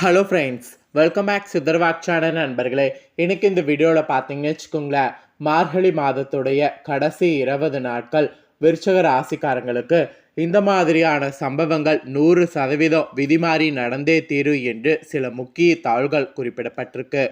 Hello friends welcome back Sitharvak channel நண்பர்களே. இன்றைக்கி இந்த வீடியோவில் பார்த்தீங்கன்னு வச்சுக்கோங்களேன் மார்கழி மாதத்துடைய கடைசி இருபது நாட்கள் விருச்சக ராசிக்காரங்களுக்கு இந்த மாதிரியான சம்பவங்கள் நூறு சதவீதம் விதிமாறி நடந்தே தீரும் என்று சில முக்கிய தாள்கள் குறிப்பிடப்பட்டிருக்கு.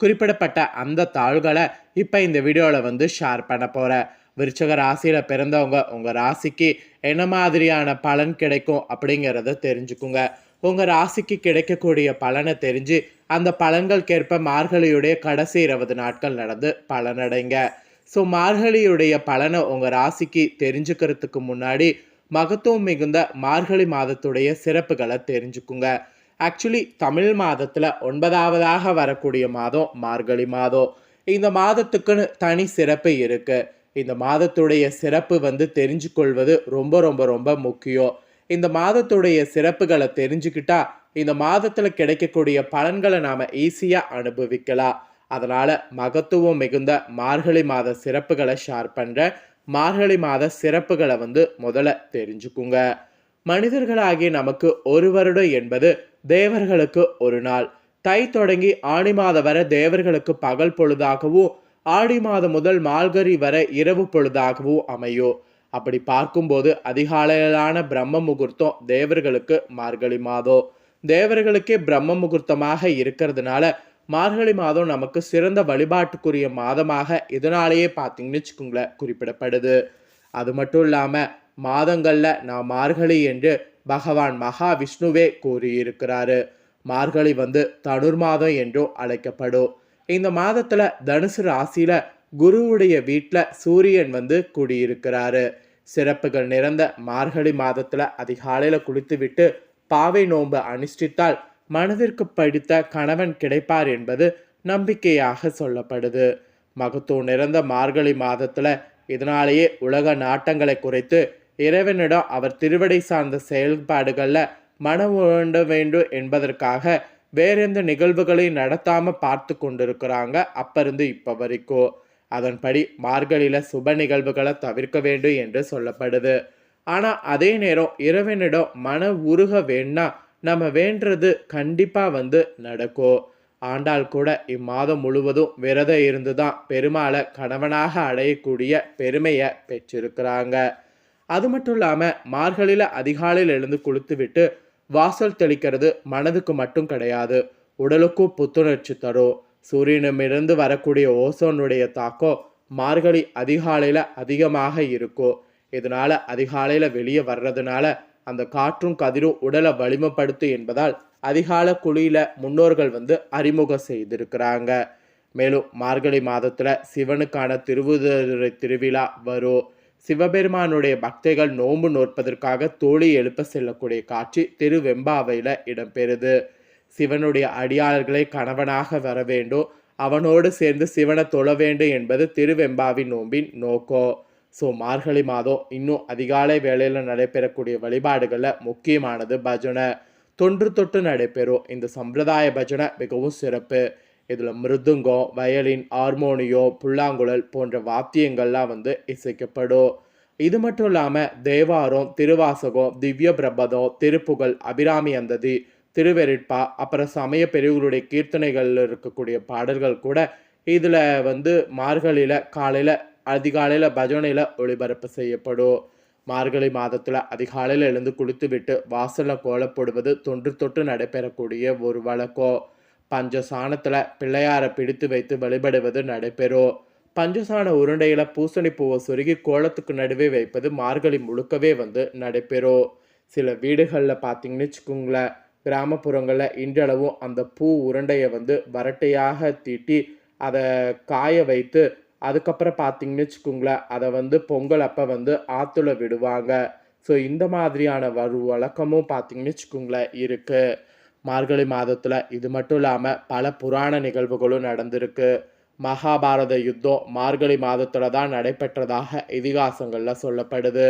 குறிப்பிடப்பட்ட அந்த தாள்களை இப்போ இந்த வீடியோவில் வந்து ஷேர் பண்ண போகிறேன் விருச்சக ராசியில் பிறந்தவங்க உங்கள் ராசிக்கு என்ன மாதிரியான பலன் கிடைக்கும் அப்படிங்கிறத தெரிஞ்சுக்குங்க. உங்கள் ராசிக்கு கிடைக்கக்கூடிய பலனை தெரிஞ்சு அந்த பலன்களுக்கேற்ப மார்கழியுடைய கடைசி இருபது நாட்கள் நடந்து பலனடைங்க. ஸோ மார்கழியுடைய பலனை உங்கள் ராசிக்கு தெரிஞ்சுக்கிறதுக்கு முன்னாடி மகத்துவம் மிகுந்த மார்கழி மாதத்துடைய சிறப்புகளை தெரிஞ்சுக்குங்க. ஆக்சுவலி தமிழ் மாதத்தில் ஒன்பதாவதாக வரக்கூடிய மாதம் மார்கழி மாதம். இந்த மாதத்துக்குன்னு தனி சிறப்பு இருக்குது இந்த மாதத்துடைய சிறப்பு வந்து தெரிஞ்சு கொள்வது ரொம்ப ரொம்ப ரொம்ப முக்கியம். இந்த மாதத்துடைய சிறப்புகளை தெரிஞ்சுக்கிட்டா இந்த மாதத்தில் கிடைக்கக்கூடிய பலன்களை நாம் ஈஸியாக அனுபவிக்கலாம். அதனால் மகத்துவம் மிகுந்த மார்கழி மாத சிறப்புகளை ஷேர் பண்ணுற மார்கழி மாத சிறப்புகளை வந்து முதல்ல தெரிஞ்சுக்குங்க. மனிதர்களாகிய நமக்கு ஒரு வருடம் என்பது தேவர்களுக்கு ஒரு நாள். தை தொடங்கி ஆணி மாதம் வரை தேவர்களுக்கு பகல் பொழுதாகவும் ஆடி மாதம் முதல் மால்கரி வரை இரவு பொழுதாகவும் அமையும். அப்படி பார்க்கும்போது அதிகாலையிலான பிரம்ம முகூர்த்தம் தேவர்களுக்கு மார்கழி மாதம். தேவர்களுக்கே பிரம்ம முகூர்த்தமாக இருக்கிறதுனால மார்கழி மாதம் நமக்கு சிறந்த வழிபாட்டுக்குரிய மாதமாக இதனாலேயே பார்த்தீங்கன்னு வச்சுக்கோங்களேன் குறிப்பிடப்படுது. அது மட்டும் இல்லாமல் மாதங்களில் நான் மார்கழி என்று பகவான் மகாவிஷ்ணுவே கூறியிருக்கிறாரு. மார்கழி வந்து தனுர் மாதம் என்றும் அழைக்கப்படும். இந்த மாதத்தில் தனுசு ராசியில் குருவுடைய வீட்டில் சூரியன் வந்து குடியிருக்கிறாரு. சிறப்புகள் நிறைந்த மார்கழி மாதத்தில் அதிகாலையில் குளித்துவிட்டு பாவை நோன்பு அனுஷ்டித்தால் மனதிற்கு படித்த கணவன் கிடைப்பார் என்பது நம்பிக்கையாக சொல்லப்படுது. மகத்துவம் நிறைந்த மார்கழி மாதத்தில் இதனாலேயே உலக நாட்டங்களை குறைத்து இறைவனிடம் அவர் திருவடை சார்ந்த செயல்பாடுகளில் மனம் உழண்ட வேண்டும் என்பதற்காக வேறெந்த நிகழ்வுகளையும் நடத்தாமல் பார்த்து கொண்டிருக்கிறாங்க அப்பருந்து இப்போ வரைக்கும். அதன்படி மார்கழியில் சுப நிகழ்வுகளை தவிர்க்க வேண்டும் என்று சொல்லப்படுது. ஆனால் அதே நேரம் இறைவனிடம் மன உருக வேணா நம்ம வேண்டது கண்டிப்பாக வந்து நடக்கும். ஆண்டாள் கூட இம்மாதம் முழுவதும் விரதம் இருந்து தான் பெருமாளை கணவனாக அடையக்கூடிய பெருமையை பெற்றிருக்கிறாங்க. அது மட்டும் இல்லாமல் மார்கழியில் அதிகாலையில் எழுந்து குளித்து விட்டு வாசல் தெளிக்கிறது மனதுக்கு மட்டும் கிடையாது. உடலுக்கும் புத்துணர்ச்சி தரும். சூரியனிடமிருந்து வரக்கூடிய ஓசோனுடைய தாக்கம் மார்கழி அதிகாலையில் அதிகமாக இருக்கும். இதனால் அதிகாலையில் வெளியே வர்றதுனால அந்த காற்றும் கதிரும் உடலை வலிமைப்படுத்தும் என்பதால் அதிகால குழியில் முன்னோர்கள் வந்து அறிமுகம் செய்திருக்கிறாங்க. மேலும் மார்கழி மாதத்தில் சிவனுக்கான திருவுதிரை திருவிழா வரும். சிவபெருமானுடைய பக்தைகள் நோன்பு நோற்பதற்காக தோழி எழுப்ப செல்லக்கூடிய காட்சி திருவெம்பாவையில் இடம்பெறுது. சிவனுடைய அடியாளர்களை கணவனாக வர வேண்டும். அவனோடு சேர்ந்து சிவனை தொழ வேண்டும் என்பது திருவெம்பாவின் நோம்பின் நோக்கம் ஸோ மார்கழி மாதம் இன்னும் அதிகாலை வேளையில் நடைபெறக்கூடிய வழிபாடுகளில் முக்கியமானது பஜனை. தொன்று தொட்டு நடைபெறும். இந்த சம்பிரதாய பஜனை மிகவும் சிறப்பு. இதில் மிருதுங்கம் வயலின் ஹார்மோனியோ புல்லாங்குழல் போன்ற வாத்தியங்கள்லாம் வந்து இசைக்கப்படும். இது மட்டும் இல்லாமல் தேவாரம் திருவாசகம் திவ்ய பிரபதம் திருப்புகழ் அபிராமி அந்ததி திருவெரிட்பா அப்புறம் சமய பெரியவர்களுடைய கீர்த்தனைகளில் இருக்கக்கூடிய பாடல்கள் கூட இதில் வந்து மார்கழியில் காலையில் அதிகாலையில் பஜனையில் ஒளிபரப்பு செய்யப்படும். மார்கழி மாதத்தில் அதிகாலையில் எழுந்து குளித்து விட்டு வாசலில் கோலப்படுவது தொன்று தொட்டு நடைபெறக்கூடிய ஒரு வழக்கம். பஞ்சசாணத்தில் பிள்ளையாரை பிடித்து வைத்து வழிபடுவது நடைபெறும். பஞ்சசாண உருண்டையில் பூசணி பூவை சொருகி கோலத்துக்கு நடுவே வைப்பது மார்கழி முழுக்கவே வந்து நடைபெறும். சில வீடுகளில் பார்த்தீங்கன்னு வச்சுக்கோங்களேன் கிராமப்புறங்களில் இன்றளவும் அந்த பூ உருண்டையை வந்து வரட்டையாக தீட்டி அதை காய வைத்து அதுக்கப்புறம் பார்த்தீங்கன்னு வச்சுக்கோங்களேன் அதை வந்து பொங்கல் அப்போ வந்து ஆற்றுல விடுவாங்க. ஸோ இந்த மாதிரியான வரு வழக்கமும் பார்த்தீங்கன்னு வச்சுக்கோங்களேன் இருக்குது மார்கழி மாதத்தில் இது மட்டும் இல்லாமல் பல புராண நிகழ்வுகளும் நடந்திருக்கு. மகாபாரத யுத்தம் மார்கழி மாதத்தில் தான் நடைபெற்றதாக இதிகாசங்களில் சொல்லப்படுது.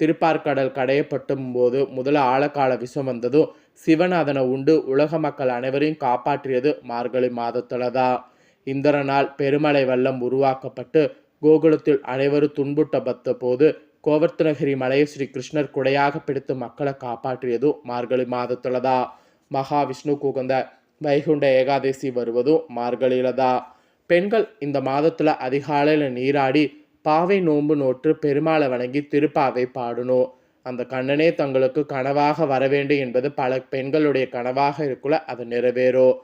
திருப்பார்கடல் கடையப்பட்டும் போது முதல ஆழக்கால விஷம் வந்ததும் சிவன் அதனை உண்டு உலக மக்கள் அனைவரையும் காப்பாற்றியது மார்கழி மாதத்துல தான் இந்திரனால் பெருமலை வெள்ளம் உருவாக்கப்பட்டு கோகுலத்தில் அனைவரும் துன்புட்டப்பட்ட போது கோவர்த்தனகிரி மலையை ஸ்ரீ கிருஷ்ணர் குடையாக பிடித்து மக்களை காப்பாற்றியதும் மார்கழி மாதத்துல தான் மகாவிஷ்ணு குகந்த வைகுண்ட ஏகாதசி வருவதும் மார்கழியில தான் பெண்கள் இந்த மாதத்தில் அதிகாலையில் நீராடி பாவை நோன்பு நோற்று பெருமாளை வணங்கி திருப்பாவை பாடணும் அந்த கண்ணனே தங்களுக்கு கனவாக வரவேண்டும் என்பது பல பெண்களுடைய கனவாக இருக்குள்ள அது நிறைவேறும்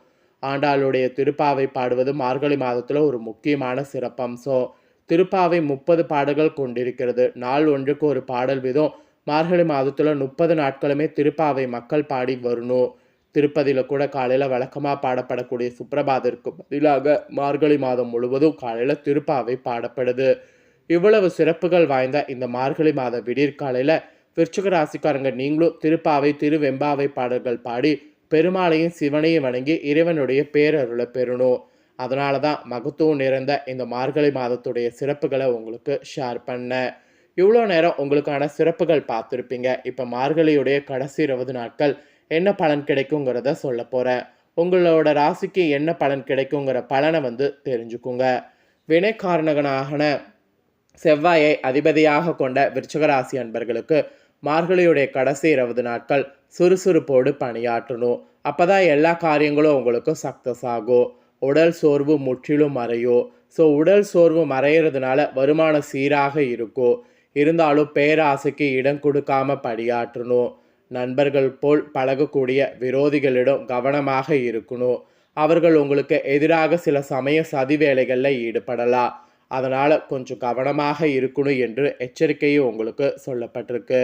ஆண்டாளுடைய திருப்பாவை பாடுவது மார்கழி மாதத்தில் ஒரு முக்கியமான சிறப்பம்சம் திருப்பாவை முப்பது பாடல்கள் கொண்டிருக்கிறது. நாள் ஒன்றுக்கு ஒரு பாடல் வீதம். மார்கழி மாதத்தில் முப்பது நாட்களுமே திருப்பாவை மக்கள் பாடி வரணும் திருப்பதியில் கூட காலையில் வழக்கமாக பாடப்படக்கூடிய சுப்பிரபாதருக்கு பதிலாக மார்கழி மாதம் முழுவதும் காலையில் திருப்பாவை பாடப்படுது. இவ்வளவு சிறப்புகள் வாய்ந்த இந்த மார்கழி மாத விடியற்காலையில் விருச்சிக ராசிக்காரங்க நீங்களும் திருப்பாவை திருவெம்பாவை பாடல்கள் பாடி பெருமாளையும் சிவனையும் வணங்கி இறைவனுடைய பேரருளை பெறணும். அதனால தான் மகத்துவம் நிறைந்த இந்த மார்கழி மாதத்துடைய சிறப்புகளை உங்களுக்கு ஷேர் பண்ணேன் இவ்வளோ நேரம் உங்களுக்கான சிறப்புகள் பார்த்துருப்பீங்க. இப்போ மார்கழியுடைய கடைசி இருபது நாட்கள் என்ன பலன் கிடைக்குங்கிறத சொல்ல போகிறேன் உங்களோட ராசிக்கு என்ன பலன் கிடைக்குங்கிற பலனை வந்து தெரிஞ்சுக்குங்க. வினைக்காரணகனாகன செவ்வாயை அதிபதியாக கொண்ட விருச்சகராசி அன்பர்களுக்கு மார்கழியுடைய கடைசி இருபது நாட்கள் சுறுசுறுப்போடு பணியாற்றணும். அப்பதான் எல்லா காரியங்களும் உங்களுக்கு சக்ஸஸ் ஆகும். உடல் சோர்வு முற்றிலும் மறையும் ஸோ உடல் சோர்வு மறையிறதுனால வருமானம் சீராக இருக்கும். இருந்தாலும் பேராசைக்கு இடம் கொடுக்காம பணியாற்றணும். நண்பர்கள் போல் பழகக்கூடிய விரோதிகளிடம் கவனமாக இருக்கணும். அவர்கள் உங்களுக்கு எதிராக சில சமய சதி வேலைகளில் ஈடுபடலாம். அதனால் கொஞ்சம் கவனமாக இருக்கணும் என்று எச்சரிக்கையும் உங்களுக்கு சொல்லப்பட்டிருக்கு.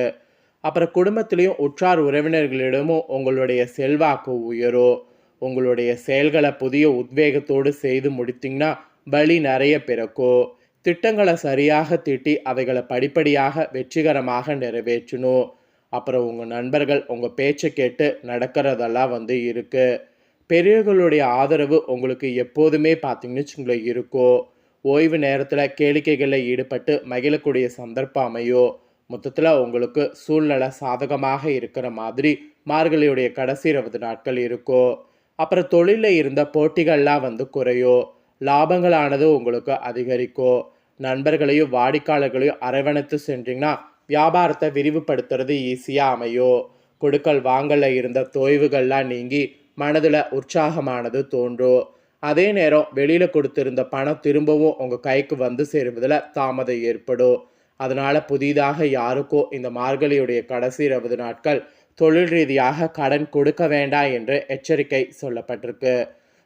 அப்புறம் குடும்பத்திலையும் உற்றார் உறவினர்களிடமும் உங்களுடைய செல்வாக்கு உயரும். உங்களுடைய செயல்களை புதிய உத்வேகத்தோடு செய்து முடித்தீங்கன்னா வழி நிறைய பிறக்கும். திட்டங்களை சரியாக தீட்டி அவைகளை படிப்படியாக வெற்றிகரமாக நிறைவேற்றணும். அப்புறம் உங்கள் நண்பர்கள் உங்கள் பேச்சை கேட்டு நடக்கிறதெல்லாம் வந்து இருக்குது பெரியவர்களுடைய ஆதரவு உங்களுக்கு எப்போதுமே பார்த்தீங்கன்னு வச்சுங்களேன் இருக்கும். ஓய்வு நேரத்தில் கேளிக்கைகளில் ஈடுபட்டு மகிழக்கூடிய சந்தர்ப்பம் அமையும் மொத்தத்தில் உங்களுக்கு சூழ்நிலை சாதகமாக இருக்கிற மாதிரி மார்கழியுடைய கடைசி இருபது நாட்கள் இருக்கும் அப்புறம் தொழிலில் இருந்த போட்டிகள்லாம் வந்து குறையும் லாபங்களானது உங்களுக்கு அதிகரிக்கும் நண்பர்களையும் வாடிக்கையாளர்களையும் அரவணைத்து சென்றீங்கன்னா வியாபாரத்தை விரிவுபடுத்துறது ஈஸியாக அமையும் கொடுக்கல் வாங்கல இருந்த தொய்வுகள்லாம் நீங்கி மனதில் உற்சாகமானது தோன்றும் அதே நேரம் வெளியில் கொடுத்திருந்த பணம் திரும்பவும் உங்கள் கைக்கு வந்து சேருவதில் தாமதம் ஏற்படும். அதனால் புதிதாக யாருக்கோ இந்த மார்கழியுடைய கடைசி இருபது நாட்கள் தொழில் ரீதியாக கடன் கொடுக்க வேண்டாம் என்று எச்சரிக்கை சொல்லப்பட்டிருக்கு.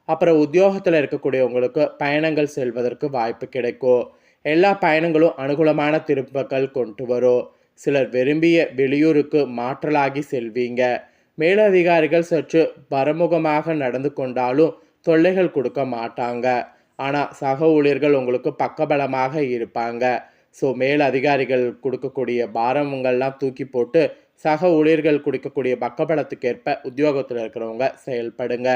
அப்புறம் உத்தியோகத்தில் இருக்கக்கூடியவங்களுக்கு பயணங்கள் செல்வதற்கு வாய்ப்பு கிடைக்கும். எல்லா பயணங்களும் அனுகூலமான திருப்பங்கள் கொண்டு வரும். சிலர் விரும்பிய வெளியூருக்கு மாற்றலாகி செல்வீங்க. மேலதிகாரிகள் சற்று பரமுகமாக நடந்து கொண்டாலும் தொல்லைகள் கொடுக்க மாட்டாங்க. ஆனால் சக ஊழியர்கள் உங்களுக்கு பக்கபலமாக இருப்பாங்க. ஸோ மேல் அதிகாரிகள் கொடுக்கக்கூடிய பாரங்கள்லாம் தூக்கி போட்டு சக ஊழியர்கள் கொடுக்கக்கூடிய பக்கபலத்துக்கேற்ப உத்தியோகத்தில் இருக்கிறவங்க செயல்படுங்க.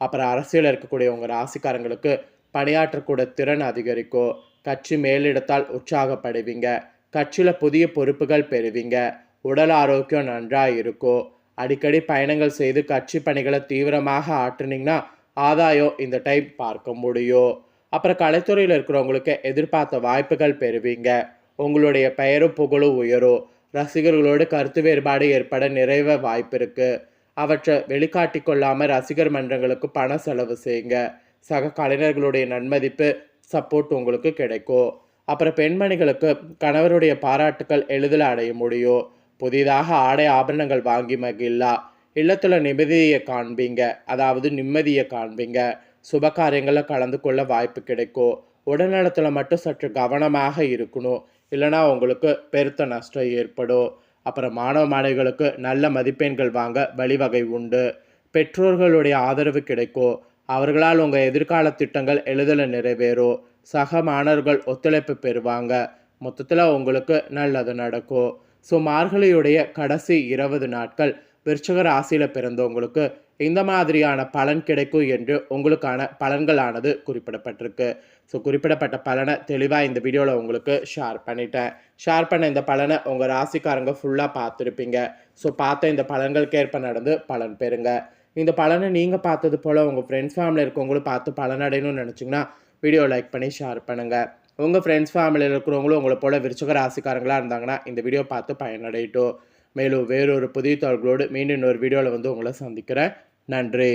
அப்புறம் அரசியலில் இருக்கக்கூடிய உங்கள் ராசிக்காரங்களுக்கு பணியாற்றக்கூடிய திறன் அதிகரிக்கும் கட்சி மேலிடத்தால் உற்சாகப்படுவீங்க. கட்சியில் புதிய பொறுப்புகள் பெறுவீங்க. உடல் ஆரோக்கியம் நன்றாக இருக்கும் அடிக்கடி பயணங்கள் செய்து கட்சி பணிகளை தீவிரமாக ஆற்றுனீங்கன்னா ஆதாயம் இந்த டைம் பார்க்க முடியும். அப்புறம் கலைத்துறையில் இருக்கிறவங்களுக்கு எதிர்பார்த்த வாய்ப்புகள் பெறுவீங்க. உங்களுடைய பெயரும் புகழும் உயரும். ரசிகர்களோடு கருத்து வேறுபாடு ஏற்பட நிறைய வாய்ப்பு இருக்குது அவற்றை வெளிக்காட்டி கொள்ளாமல் ரசிகர் மன்றங்களுக்கு பண செலவு செய்யுங்க. சக கலைஞர்களுடைய நன்மதிப்பு சப்போர்ட் உங்களுக்கு கிடைக்கும். அப்புறம் பெண்மணிகளுக்கு கணவருடைய பாராட்டுக்கள் எளிதில் அடைய முடியும். புதிதாக ஆடை ஆபரணங்கள் வாங்கி மகிழலாம். இல்லத்தில் நிம்மதியை காண்பீங்க. அதாவது நிம்மதியை காண்பீங்க. சுபகாரியங்களில் கலந்து கொள்ள வாய்ப்பு கிடைக்கும். உடல்நலத்தில் மட்டும் சற்று கவனமாக இருக்கணும். இல்லைனா உங்களுக்கு பெருத்த நஷ்டம் ஏற்படும். அப்புறம் மாணவ மாணவிகளுக்கு நல்ல மதிப்பெண்கள் வாங்க வழிவகை உண்டு. பெற்றோர்களுடைய ஆதரவு கிடைக்கும். அவர்களால் உங்கள் எதிர்கால திட்டங்கள் எளிதில் நிறைவேறும். சக மாணவர்கள் ஒத்துழைப்பு பெறுவாங்க. மொத்தத்தில் உங்களுக்கு நல்லது நடக்கும். ஸோ மார்கழியுடைய கடைசி இருபது நாட்கள் விருச்சக ராசியில் பிறந்தவங்களுக்கு இந்த மாதிரியான பலன் கிடைக்கும் என்று உங்களுக்கான பலன்களானது குறிப்பிடப்பட்டிருக்கு. ஸோ குறிப்பிடப்பட்ட பலனை தெளிவாக இந்த வீடியோவில் உங்களுக்கு ஷேர் பண்ணிட்டேன். ஷேர் பண்ண இந்த பலனை உங்கள் ராசிக்காரங்க ஃபுல்லாக பார்த்துருப்பீங்க. ஸோ பார்த்த இந்த பலன்களுக்கேற்ப நடந்து பலன் பெறுங்க. இந்த பலனை நீங்கள் பார்த்தது போல் உங்கள் ஃப்ரெண்ட்ஸ் ஃபேமிலியில் இருக்கவங்களும் பார்த்து பலனடையணும்னு நினச்சிங்கன்னா வீடியோ லைக் பண்ணி ஷேர் பண்ணுங்கள் உங்கள் ஃப்ரெண்ட்ஸ் ஃபேமிலியில் இருக்கிறவங்களும் உங்களை போல் விருச்சக ராசிக்காரங்களாக இருந்தாங்கன்னா இந்த வீடியோ பார்த்து பயனடையட்டும். மேலும் வேறொரு புதிய மீண்டும் இன்னொரு வீடியோவில் வந்து உங்களை சந்திக்கிறேன். நன்றி.